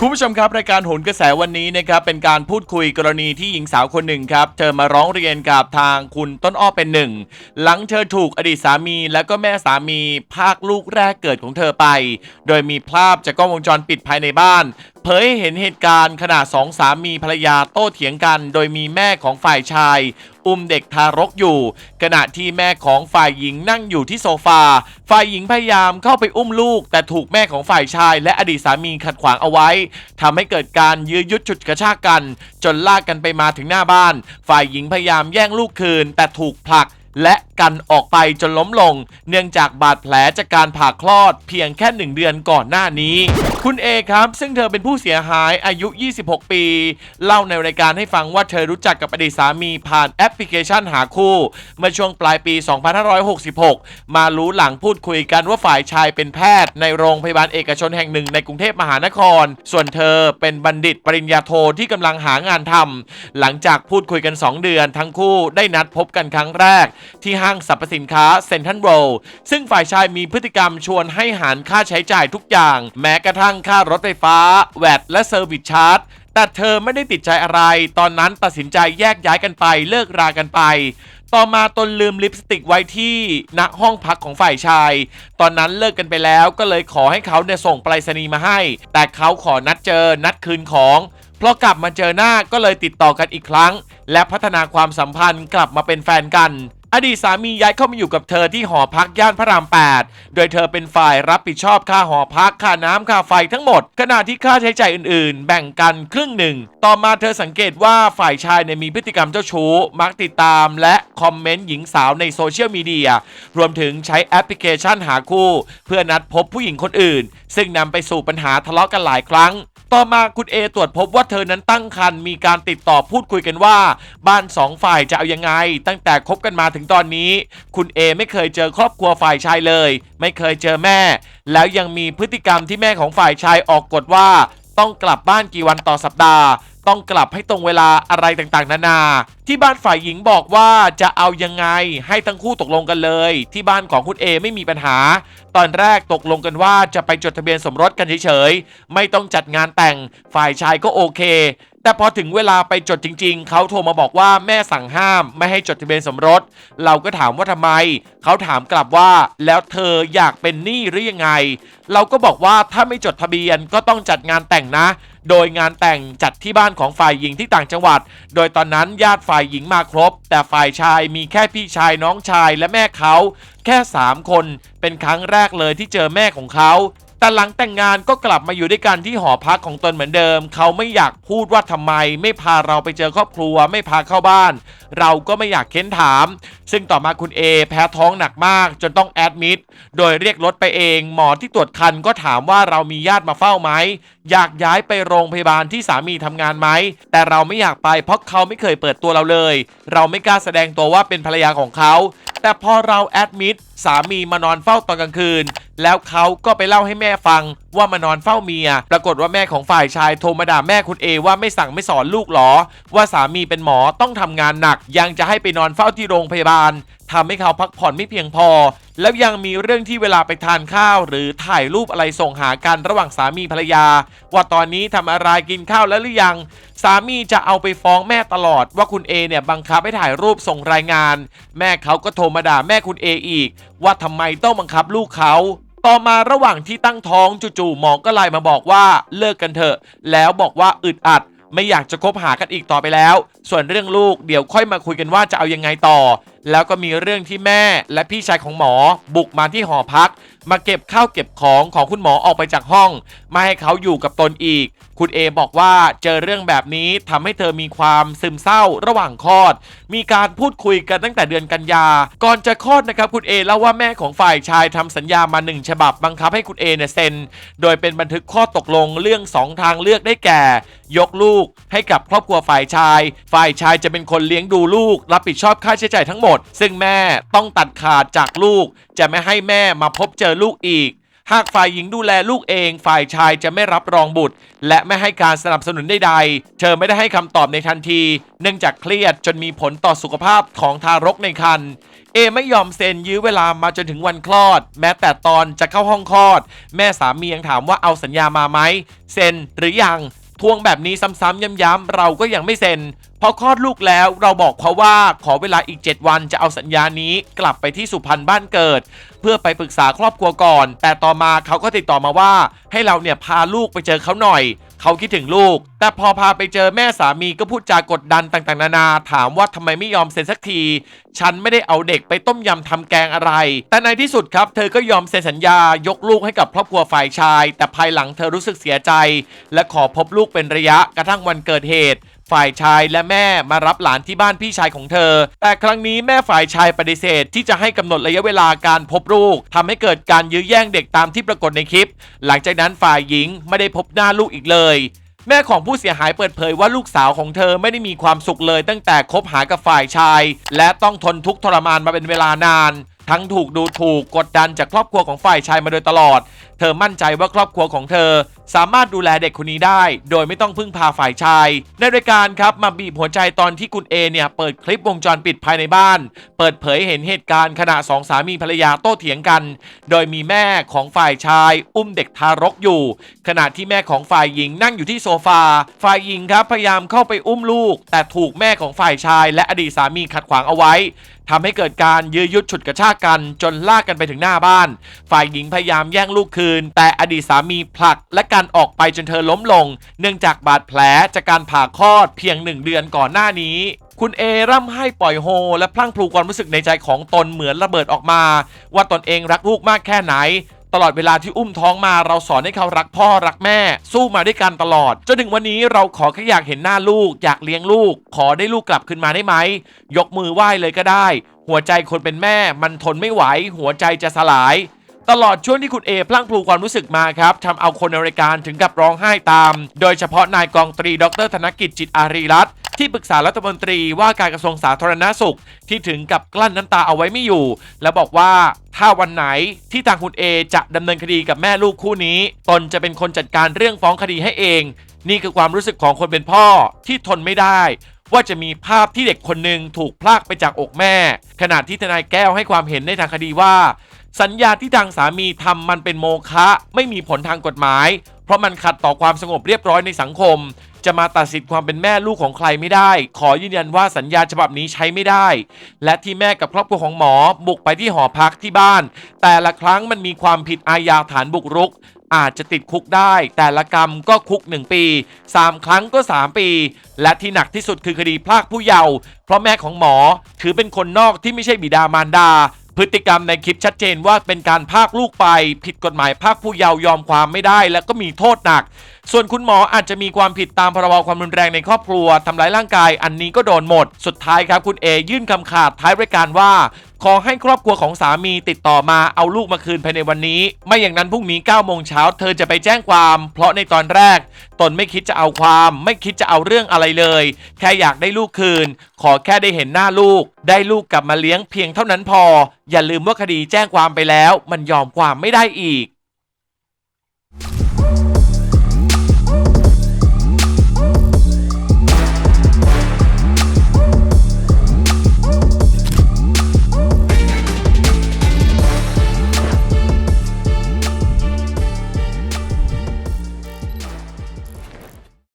คุณผู้ชมครับ รายการโหนกระแสวันนี้นะครับเป็นการพูดคุยกรณีที่หญิงสาวคนหนึ่งครับเธอมาร้องเรียนกับทางคุณต้นอ้อเป็นหนึ่ง หลังเธอถูกอดีตสามีและก็แม่สามีพากลูกแรกเกิดของเธอไป โดยมีภาพจากกล้องวงจรปิดภายในบ้าน เผยให้เห็นเหตุการณ์ขณะสองสามีภรรยาโต้เถียงกัน โดยมีแม่ของฝ่ายชาย อุ้มเด็กทารกอยู่ ขณะที่แม่ของฝ่ายหญิงนั่งอยู่ที่โซฟา ฝ่ายหญิงพยายามเข้าไปอุ้มลูก แต่ถูกแม่ของฝ่ายชาย และอดีตสามีขัดขวางเอาไว้ทำให้เกิดการยื้อยุดฉุดกระชากกัน จนลากกันไปมาถึงหน้าบ้าน ฝ่ายหญิงพยายามแย่งลูกคืน แต่ถูกผลักและ กันออกไปจนล้มลง เนื่องจากบาดแผลจากการผ่าคลอดเพียงแค่หนึ่งเดือนก่อนหน้านี้ คุณเอครับซึ่งเธอเป็นผู้เสียหายอายุ 26 ปี เล่าในรายการให้ฟังว่าเธอรู้จักกับอดีตสามีผ่านแอปพลิเคชันหาคู่เมื่อช่วงปลายปี 2566 มารู้หลังพูดคุยกันว่าฝ่ายชายเป็นแพทย์ ในโรงพยาบาลเอกชนแห่งหนึ่งในกรุงเทพมหานคร ส่วนเธอเป็นบัณฑิตปริญญาโทที่กำลังหางานทำหลังจากพูดคุยกัน 2 เดือน ทั้งคู่ได้นัดพบกันครั้งแรกที่ห้างสรรพสินค้าเซ็นทรัลโรซึ่งฝ่ายชายมีพฤติกรรมชวนให้หารค่าใช้จ่ายทุกอย่าง แม้กระทั่งค่ารถไฟฟ้า แวดและเซอร์วิสชาร์จแต่เธอไม่ได้ติดใจอะไร ตอนนั้นตัดสินใจแยกย้ายกันไปเลิกรากันไป ต่อมาตนลืมลิปสติกไว้ที่ณห้องพักของฝ่ายชาย ตอนนั้นเลิกกันไปแล้วก็เลยขอให้เขาเนี่ยส่งไปรษณีย์มาให้ แต่เขาขอนัดเจอนัดคืนของเพราะกลับมาเจอหน้าก็เลยติดต่อกันอีกครั้ง และพัฒนาความสัมพันธ์กลับมาเป็นแฟนกัน อดีตสามีย้ายเข้ามาอยู่กับเธอที่หอพักย่านพระราม 8 โดยเธอเป็นฝ่ายรับผิดชอบค่าหอพักค่าน้ำค่าไฟทั้งหมด ขณะที่ค่าใช้จ่ายอื่นๆ แบ่งกันครึ่งหนึ่ง ต่อมาเธอสังเกตว่าฝ่ายชายเนี่ยมีพฤติกรรมเจ้าชู้ มักติดตามและคอมเมนต์หญิงสาวในโซเชียลมีเดีย รวมถึงใช้แอปพลิเคชันหาคู่ เพื่อนัดพบผู้หญิงคนอื่น ซึ่งนำไปสู่ปัญหาทะเลาะกันหลายครั้ง ต่อมาคุณเอตรวจพบว่าเธอนั้นตั้งครรภ์มีการติดต่อพูดคุยกันว่า บ้านสองฝ่ายจะเอายังไง ตั้งแต่คบกันมาถึงตอนนี้ คุณเอไม่เคยเจอครอบครัวฝ่ายชายเลย ไม่เคยเจอแม่ แล้วยังมีพฤติกรรมที่แม่ของฝ่ายชายออกกฎว่า ต้องกลับบ้านกี่วันต่อสัปดาห์ ต้องกลับให้ตรงเวลาอะไรต่างๆ นานา ที่บ้านฝ่ายหญิงบอกว่าจะเอายังไงให้ทั้งคู่ตกลงกันเลย ที่บ้านของคุณเอไม่มีปัญหา ตอนแรกตกลงกันว่าจะไปจดทะเบียนสมรสกันเฉยๆ ไม่ต้องจัดงานแต่ง ฝ่ายชายก็โอเค แต่พอถึงเวลาไปจดจริง ๆ เขาโทรมาบอกว่าแม่สั่งห้าม ไม่ให้จดทะเบียนสมรส เราก็ถามว่าทำไม เขาถามกลับว่า แล้วเธออยากเป็นหนี้หรือยังไง เราก็บอกว่าถ้าไม่จดทะเบียนก็ต้องจัดงานแต่งนะ โดยงานแต่งจัดที่บ้านของฝ่ายหญิงที่ต่างจังหวัด โดยตอนนั้นญาติฝ่ายหญิงมาครบ แต่ฝ่ายชายมีแค่พี่ชายน้องชายและแม่เขา แค่ 3 คน เป็นครั้งแรกเลยที่เจอแม่ของเขา แต่หลังแต่งงานก็กลับมาอยู่ด้วยกันที่หอพักของตนเหมือนเดิม เขาไม่อยากพูดว่าทำไม ไม่พาเราไปเจอครอบครัว ไม่พาเข้าบ้าน เราก็ไม่อยากเค้นถาม ซึ่งต่อมาคุณเอแพ้ท้องหนักมาก จนต้องแอดมิดโดยเรียกรถไปเอง หมอที่ตรวจคันก็ถามว่าเรามีญาติมาเฝ้าไหม อยากย้ายไปโรงพยาบาลที่สามีทำงานไหม แต่เราไม่อยากไปเพราะเขาไม่เคยเปิดตัวเราเลย เราไม่กล้าแสดงตัวว่าเป็นภรรยาของเขา แต่พอเราแอดมิดสามีมานอนเฝ้าตอนกลางคืน แล้วเขาก็ไปเล่าให้แม่ฟัง ว่ามานอนเฝ้าเมีย ปรากฏว่าแม่ของฝ่ายชายโทรมาด่าแม่คุณเอว่าไม่สั่งไม่สอนลูกหรอ ว่าสามีเป็นหมอต้องทำงานหนัก ยังจะให้ไปนอนเฝ้าที่โรงพยาบาลทำให้เขาพักผ่อนไม่เพียงพอ แล้วยังมีเรื่องที่เวลาไปทานข้าว หรือถ่ายรูปอะไรส่งหากันระหว่างสามีภรรยา ว่าตอนนี้ทำอะไรกินข้าวแล้วหรือยัง สามีจะเอาไปฟ้องแม่ตลอด ว่าคุณเอเนี่ยบังคับให้ถ่ายรูปส่งรายงาน แม่เขาก็โทรมาด่าแม่คุณเออีก ว่าทำไมต้องบังคับลูกเขา ต่อมาระหว่างที่ตั้งท้องจู่ๆหมอก็ไลน์มาบอกว่าเลิกกันเถอะ แล้วบอกว่าอึดอัด ไม่อยากจะคบหากันอีกต่อไปแล้ว ส่วนเรื่องลูกเดี๋ยวค่อยมาคุยกันว่าจะเอายังไงต่อ แล้วก็มีเรื่องที่แม่และพี่ชายของหมอบุกมาที่หอพัก มาเก็บข้าวเก็บของของคุณหมอออกไปจากห้อง ไม่ให้เขาอยู่กับตนอีกคุณเอบอกว่าเจอเรื่องแบบนี้ทำให้เธอมีความซึมเศร้าระหว่างคลอด มีการพูดคุยกันตั้งแต่เดือนกันยา ก่อนจะคลอดนะครับคุณเอเล่าว่าแม่ของฝ่ายชายทำสัญญามาหนึ่งฉบับบังคับให้คุณเอเนี่ยเซ็น โดยเป็นบันทึกข้อตกลงเรื่องสองทางเลือกได้แก่ ยกลูกให้กับครอบครัวฝ่ายชาย ฝ่ายชายจะเป็นคนเลี้ยงดูลูก รับผิดชอบค่าใช้จ่ายทั้งหมด ซึ่งแม่ต้องตัดขาดจากลูก จะไม่ให้แม่มาพบเจอลูกอีก หากฝ่ายหญิงดูแลลูกเอง ฝ่ายชายจะไม่รับรองบุตร และไม่ให้การสนับสนุนใดๆ เธอไม่ได้ให้คำตอบในทันที เนื่องจากเครียดจนมีผลต่อสุขภาพของทารกในครรภ์เอไม่ยอมเซ็นยื้อเวลามาจนถึงวันคลอด แม้แต่ตอนจะเข้าห้องคลอด แม่สามียังถามว่าเอาสัญญามาไหมเซ็นหรือยังทวงแบบนี้ซ้ำๆย้ำๆเราก็ยังไม่เซ็นพอคลอดลูกแล้วเราบอกเขาว่าขอเวลาอีก 7 วันจะเอาสัญญานี้กลับไปที่สุพรรณบ้านเกิด เพื่อไปปรึกษาครอบครัวก่อน แต่ต่อมาเขาก็ติดต่อมาว่า ให้เราเนี่ยพาลูกไปเจอเขาหน่อย เขาคิดถึงลูก แต่พอพาไปเจอแม่สามีก็พูดจากดดันต่างๆ นานา ถามว่าทำไมไม่ยอมเซ็นสักที ฉันไม่ได้เอาเด็กไปต้มยำทำแกงอะไร แต่ในที่สุดครับเธอก็ยอมเซ็นสัญญายกลูกให้กับครอบครัวฝ่ายชาย แต่ภายหลังเธอรู้สึกเสียใจ และขอพบลูกเป็นระยะกระทั่งวันเกิดเหตุ ฝ่ายชายและแม่มารับหลานที่บ้านพี่ชายของเธอ แต่ครั้งนี้แม่ฝ่ายชายปฏิเสธ ที่จะให้กำหนดระยะเวลาการพบลูกทำให้เกิดการยื้อแย่งเด็กตามที่ปรากฏในคลิป หลังจากนั้นฝ่ายหญิงไม่ได้พบหน้าลูกอีกเลย แม่ของผู้เสียหายเปิดเผยว่าลูกสาวของเธอไม่ได้มีความสุขเลย ตั้งแต่คบหากับฝ่ายชาย และต้องทนทุกข์ทรมานมาเป็นเวลานาน ทั้งถูกดูถูกกดดันจากครอบครัวของฝ่ายชายมาโดยตลอด เธอมั่นใจว่าครอบครัวของเธอ สามารถดูแลเด็กคนนี้ได้ โดยไม่ต้องพึ่งพาฝ่ายชาย ในรายการครับมาบีบหัวใจตอนที่คุณเอเนี่ยเปิดคลิปวงจรปิดภายในบ้าน เปิดเผยเห็นเหตุการณ์ขณะสองสามีภรรยาโต้เถียงกัน โดยมีแม่ของฝ่ายชาย อุ้มเด็กทารกอยู่ ขณะที่แม่ของฝ่ายหญิงนั่งอยู่ที่โซฟา ฝ่ายหญิงครับพยายามเข้าไปอุ้มลูก แต่ถูกแม่ของฝ่ายชาย และอดีตสามีขัดขวางเอาไว้ ทำให้เกิดการยื้อยุดฉุดกระชากกัน จนลากกันไปถึงหน้าบ้าน ฝ่ายหญิงพยายามแย่งลูกคืน แต่อดีตสามีผลักและการออกไปจนเธอล้มลง เนื่องจากบาดแผลจากการผ่าคลอดเพียงหนึ่งเดือนก่อนหน้านี้คุณเอร่ำให้ปล่อยโฮ และพลั่งพลูความรู้สึกในใจของตนเหมือนระเบิดออกมา ว่าตนเองรักลูกมากแค่ไหน ตลอดเวลาที่อุ้มท้องมาเราสอนให้เขารักพ่อรักแม่ สู้มาด้วยกันตลอด จนถึงวันนี้เราขอแค่อยากเห็นหน้าลูก อยากเลี้ยงลูก ขอได้ลูกกลับขึ้นมาได้ไหม ยกมือไหว้เลยก็ได้ หัวใจคนเป็นแม่มันทนไม่ไหว หัวใจจะสลาย ตลอดช่วงที่คุณเอพลั่งพลูความรู้สึกมาครับทำเอาคนในรายการถึงกับร้องไห้ตาม โดยเฉพาะนายกองตรี ดร ธนกิจจิตอารีรัตน์ที่ปรึกษารัฐมนตรีว่าการกระทรวงสาธารณาสุข ที่ถึงกับกลั้นน้ำตาเอาไว้ไม่อยู่ และบอกว่าถ้าวันไหนที่ทางคุณเอจะดำเนินคดีกับแม่ลูกคู่นี้ ตนจะเป็นคนจัดการเรื่องฟ้องคดีให้เอง นี่คือความรู้สึกของคนเป็นพ่อที่ทนไม่ได้ ว่าจะมีภาพที่เด็กคนหนึ่งถูกพลากไปจากอกแม่ ขณะที่ทนายแก้วให้ความเห็นในทางคดีว่า สัญญาที่ทางสามีทำมันเป็นโมฆะไม่มีผลทางกฎหมาย เพราะมันขัดต่อความสงบเรียบร้อยในสังคม จะมาตัดสิทธิ์ความเป็นแม่ลูกของใครไม่ได้ ขอยืนยันว่าสัญญาฉบับนี้ใช้ไม่ได้ และที่แม่กับครอบครัวของหมอบุกไปที่หอพักที่บ้าน แต่ละครั้งมันมีความผิดอาญาฐานบุกรุกอาจจะติดคุกได้ แต่ละกรรมก็คุก 1 ปี 3 ครั้งก็ 3 ปี และที่หนักที่สุดคือคดีพรากผู้เยาว์เพราะแม่ของหมอถือเป็นคนนอกที่ไม่ใช่บิดามารดา พฤติกรรมในคลิปชัดเจนว่าเป็นการพากลูกไป ผิดกฎหมายพากผู้เยาว์ยอมความไม่ได้ และก็มีโทษหนัก ส่วนคุณหมออาจจะมีความผิดตามพรบความรุนแรงในครอบครัวทำร้ายร่างกาย อันนี้ก็โดนหมด สุดท้ายครับคุณเอยื่นคำขาดท้ายรายการว่าขอให้ครอบครัวของสามีติดต่อมาเอาลูกมาคืนภายในวันนี้ ไม่อย่างนั้นพรุ่งนี้9โมงเช้าเธอจะไปแจ้งความ เพราะในตอนแรก ตนไม่คิดจะเอาความ ไม่คิดจะเอาเรื่องอะไรเลย แค่อยากได้ลูกคืน ขอแค่ได้เห็นหน้าลูก ได้ลูกกลับมาเลี้ยงเพียงเท่านั้นพอ อย่าลืมว่าคดีแจ้งความไปแล้ว มันยอมความไม่ได้อีก